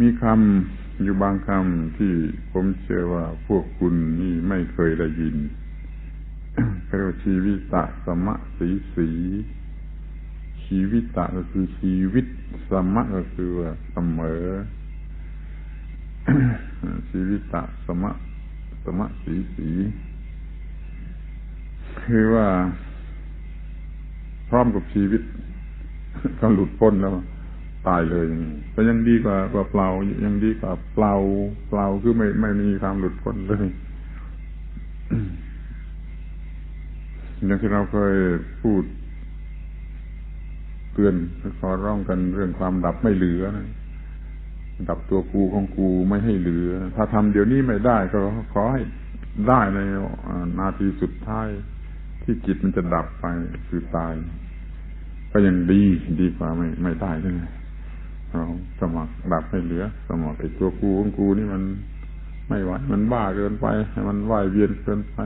มีคำอยู่บางคำที่ผมเชื่อว่าพวกคุณนี่ไม่เคยได้ยินเรียกว่าชีวิตะสมะสีสี ชีวิตะก็คือชีวิต สมะก็คือว่าเสมอ ชีวิตะสมะสมะสีสี คือว่า พร้อมกับชีวิตก็หลุดพ้นแล้ว ตายเลยแต่ยังดีกว่ากว่าเปล่า ยังดีกว่าเปล่า เปล่าคือไม่ไม่มีความหลุดพ้นเลยอย่างที่เราเคยพูดเตือนขอร้องกันเรื่องความดับไม่เหลือนะดับตัวกูของกูไม่ให้เหลือ ถ้าทำเดี๋ยวนี้ไม่ได้ก็ขอให้ได้ในนาทีสุดท้ายที่จิตมันจะดับไปคือตาย ก็ยังดีดีกว่าไม่ไม่ได้ใช่ไหม เราสมัครดับให้เหลือ สมัครไอ้ตัวกูของกูนี่มันไม่ไหวมันบ้าเกินไปมันว่ายเวียนเกินไป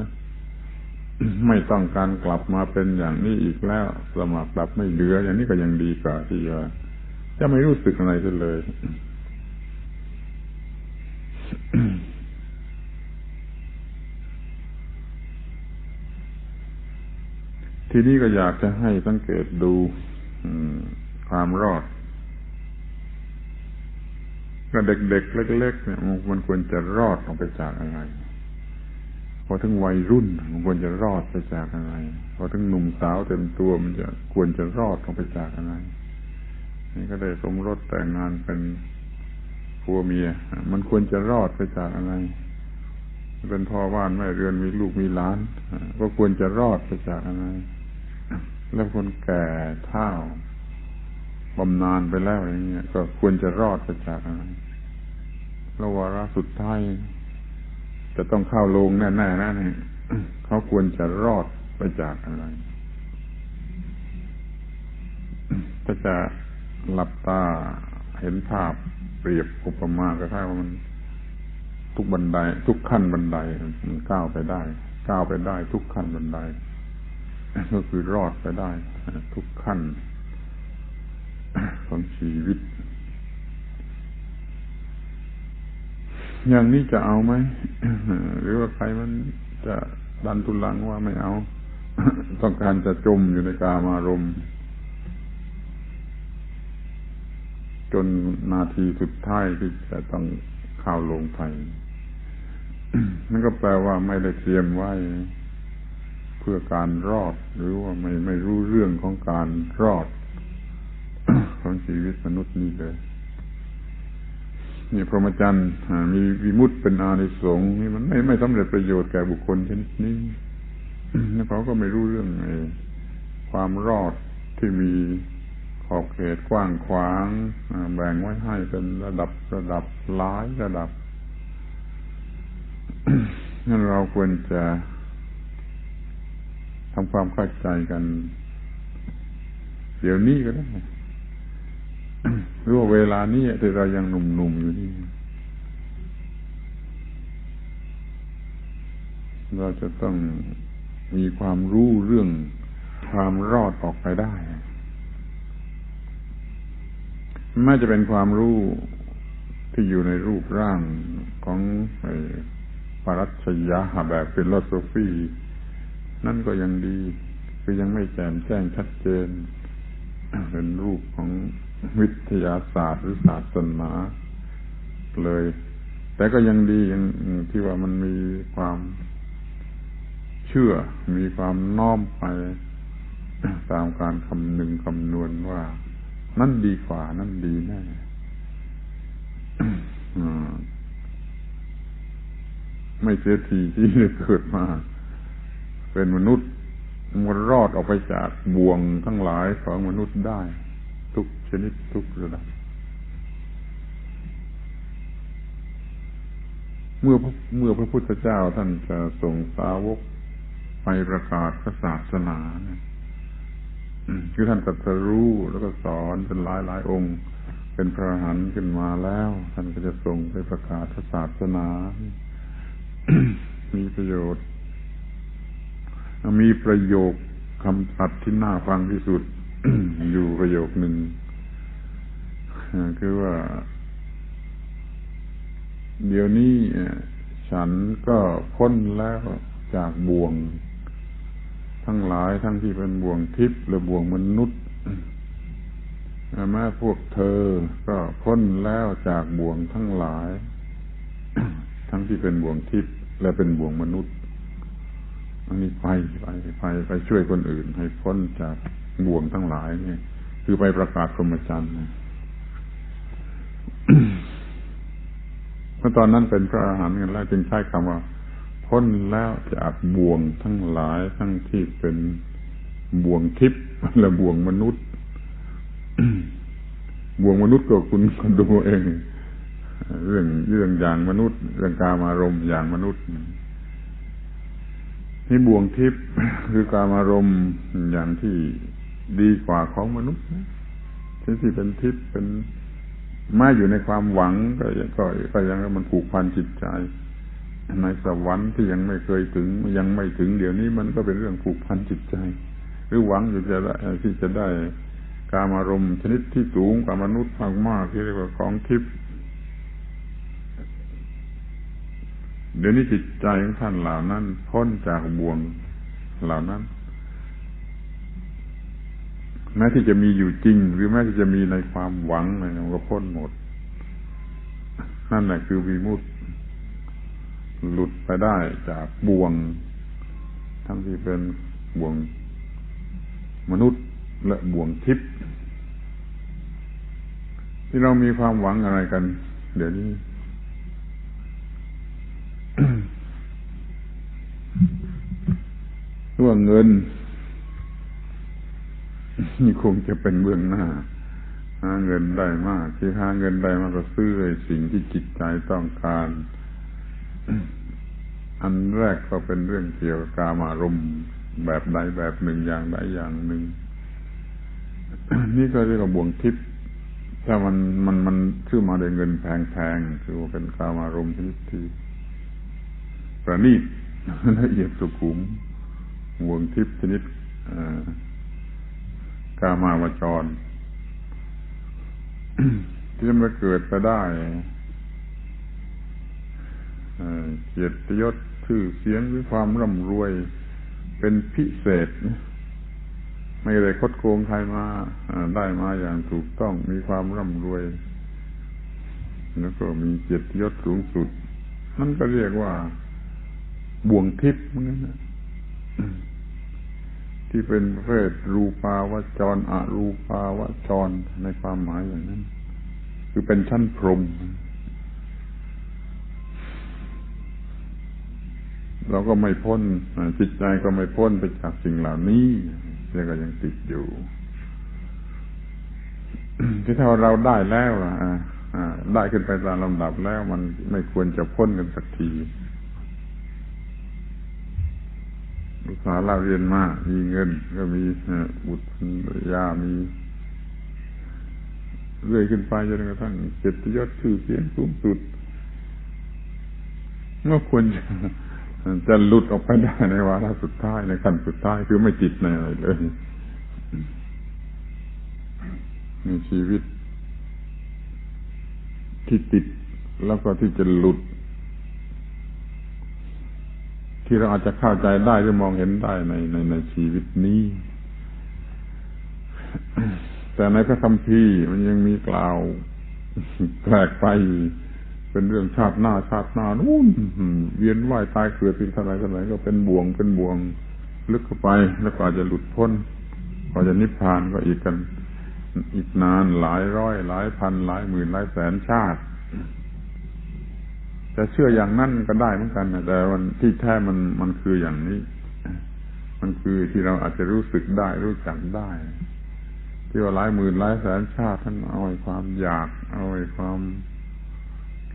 ไม่ต้องการกลับมาเป็นอย่างนี้อีกแล้ว สมัครดับไม่เหลือ อย่างนี้ก็ยังดีกว่าที่จะจะไม่รู้สึกอะไรเลยทีนี้ก็อยากจะให้สังเกตดูความรอด ก็เด็กๆเล็กๆเนี่ยมันควรจะรอดออกไปจากอะไร พอถึงวัยรุ่นมันควรจะรอดไปจากอะไร พอถึงหนุ่มสาวเต็มตัวมันจะควรจะรอดออกไปจากอะไร นี่ก็ได้สมรสแต่งงานเป็นผัวเมีย มันควรจะรอดไปจากอะไร เป็นพ่อบ้านแม่เรือนมีลูกมีหลานก็ควรจะรอดไปจากอะไร แล้วคนแก่เฒ่า บำนาญไปแล้วอย่างเงี้ย ก็ควรจะรอดไปจากอะไรแล้ววาระสุดท้ายจะต้องเข้าลงแน่ๆนะเนี่ยเขาควรจะรอดไปจากอะไรถ้าจะหลับตาเห็นภาพเปรียบอุปมาก็ค่ว่ามัน ทุกบันได ทุกขั้นบันไดมันก้าวไปได้ ก้าวไปได้ ทุกขั้นบันไดก็คือรอดไปได้ ทุกขั้น ของชีวิต อย่างนี้จะเอาไหมหรือว่าใครมันจะดันทุลังว่าไม่เอา ต้องการจะจมอยู่ในกามารมณ์จนนาทีสุดท้ายที่จะต้องข้าวลงไปนั่นก็แปลว่าไม่ได้เตรียมไว้ เพื่อการรอด หรือว่าไม่ไม่รู้เรื่องของการรอด ของชีวิตมนุษย์นี้เลยนี่พรหมจรรย์มีวิมุตเป็นอานิสงส์นี่มันไม่ไม่สำเร็จประโยชน์แก่บุคคลชนิดนี้แล้วเขาก็ไม่รู้เรื่องไอ้ความรอดที่มีขอบเขตกว้างขวางแบ่งไว้ให้เป็นระดับระดับหลายระดับนั่นเราควรจะทำความเข้าใจกัน เดี๋ยวนี้ก็ได้ รู้ว่าเวลานี้ที่เรายังหนุ่มๆอยู่นี่ เราจะต้องมีความรู้เรื่องความรอดออกไปได้ไม่จะเป็นความรู้ที่อยู่ในรูปร่างของปรัชญาแบบฟิโลโซฟีนั่นก็ยังดี คือยังไม่แจ่มแจ้งชัดเจน เป็นรูปของวิทยาศาสตร์หรือศาสนาเลย แต่ก็ยังดียังที่ว่ามันมีความเชื่อ มีความน้อมไป ตามการคำนึงคำนวณว่า นั่นดีกว่า นั่นดีแน่ไม่เสียทีที่เกิดมา เป็นมนุษย์ มันรอดออกไปจากบ่วงทั้งหลายของมนุษย์ได้ ทุกชนิดทุกระดับ เมื่อเมื่อพระพุทธเจ้าท่านจะส่งสาวกไปประกาศพระศาสนาเนี่ยคือท่านตรัสรู้แล้วก็สอนเป็นหลายหลายองค์ เป็นพระหันขึ้นมาแล้ว ท่านก็จะส่งไปประกาศพระศาสนา มีประโยชน์ มีประโยคคำตัดที่น่าฟังที่สุด อยู่ประโยคหนึ่งคือว่า เดี๋ยวนี้ฉันก็พ้นแล้วจากบ่วง ทั้งหลายทั้งที่เป็นบ่วงทิพย์และบ่วงมนุษย์แม้พวกเธอก็พ้นแล้วจากบ่วงทั้งหลาย ทั้งที่เป็นบ่วงทิพย์และเป็นบ่วงมนุษย์ นี้ไปไปไปไปช่วยคนอื่น ให้พ้นจากบ่วงทั้งหลายนี่คือไปประกาศพรหมจรรย์เมื่อตอนนั้นเป็นพระอาหารกันแล้วจึงใช้คำว่า พ้นแล้วจากบ่วงทั้งหลายทั้งที่เป็นบ่วงทิพย์และบ่วงมนุษย์บ่วงมนุษย์ก็คุณคนดูเอง เรื่องเรื่องอย่างมนุษย์ เรื่องการมารมอย่างมนุษย์ นี่บ่วงทิพย์คือการมารมอย่างที่ดีกว่าของมนุษย์ที่ที่เป็นทิพย์เป็นมาอยู่ในความหวังก็ก็ก็ยังมันผูกพันจิตใจในสวรรค์ที่ยังไม่เคยถึงยังไม่ถึงเดี๋ยวนี้มันก็เป็นเรื่องผูกพันจิตใจ หรือหวังอยู่จะได้ที่จะได้การอารมณ์ชนิดที่สูงกว่ามนุษย์มากๆที่เรียกว่าของทิพย์ เดี๋ยวนี้จิตใจของท่านเหล่านั้น พ้นจากบ่วงเหล่านั้นแม้ที่จะมีอยู่จริง หรือแม้ที่จะมีในความหวังอะไรมันก็พ้นหมด นั่นแหละคือวีมุตหลุดไปได้จากบ่วง ทั้งที่เป็นบ่วงมนุษย์และบ่วงทิพย์ที่เรามีความหวังอะไรกัน เดี๋ยวนี้ ว่าเงิน นี่คงจะเป็นเบื้องหน้า หาเงินได้มาก ที่หาเงินได้มากก็ซื้อไอ้สิ่งที่จิตใจต้องการ อันแรกก็เป็นเรื่องเกี่ยวกับกามารมณ์แบบใดแบบหนึ่งอย่างใดอย่างหนึ่ง นี่ก็เรียกว่าบ่วงทิพย์ถ้ามันมันมันชื่อมาได้เงินแพงๆคือว่าเป็นกามารมณ์ชนิดที่ประณีตละเอียดสุขุม บ่วงทิพย์ชนิดกามาวจร ที่จะมาเกิดไปได้เกียรติยศชื่อเสียงหรือความร่ำรวยเป็นพิเศษ ไม่ได้คดโกงใครมาได้มาอย่างถูกต้องมีความร่ำรวย แล้วก็มีเกียรติยศสูงสุดนั่นก็เรียกว่าบ่วงทิพย์เหมือนกันนะ ที่เป็นประเภทรูปาวจรอรูปาวจรในความหมายอย่างนั้น คือเป็นชั้นพรมเราก็ไม่พ้นจิตใจก็ไม่พ้นไปจากสิ่งเหล่านี้ยังก็ยังติดอยู่ ที่ถ้าเราได้แล้วอะได้ขึ้นไปตามลำดับแล้ว มันไม่ควรจะพ้นกันสักที ลูกสาวเราเรียนมา มีเงิน ก็มีบุตรยามี เรื่อยขึ้นไปจนกระทั่งเกียรติยศชื่อเสียงสูงสุดเมื่อควรจะจะหลุดออกไปได้ในวาระสุดท้ายในขั้นสุดท้ายคือไม่ติดในอะไรเลยในชีวิตที่ติดแล้วก็ที่จะหลุด ที่เราอาจจะเข้าใจได้หรือมองเห็นได้ในในในชีวิตนี้ แต่ในพระคัมภีร์มันยังมีกล่าวแปลกไป เป็นเรื่องชาติหน้าชาติหน้านู่นเวียนว่ายตายเกิดเป็นเท่าไรเท่าไรก็เป็นบ่วงเป็นบ่วง ลึกเข้าไปแล้วก็อาจจะหลุดพ้นก็จะนิพพานก็อีกกัน อีกนานหลายร้อย หลายพันหลายหมื่นหลายแสนชาติ จะเชื่ออย่างนั้นก็ได้เหมือนกันแต่วันที่แท้มันมันคืออย่างนี้ มันคือที่เราอาจจะรู้สึกได้รู้จักได้ ที่ว่าหลายหมื่นหลายแสนชาติท่านเอาไว้ความอยาก เอาไว้ความ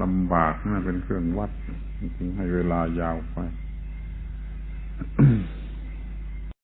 ลำบากนั่นเป็นเครื่องวัดจริงให้เวลายาวไป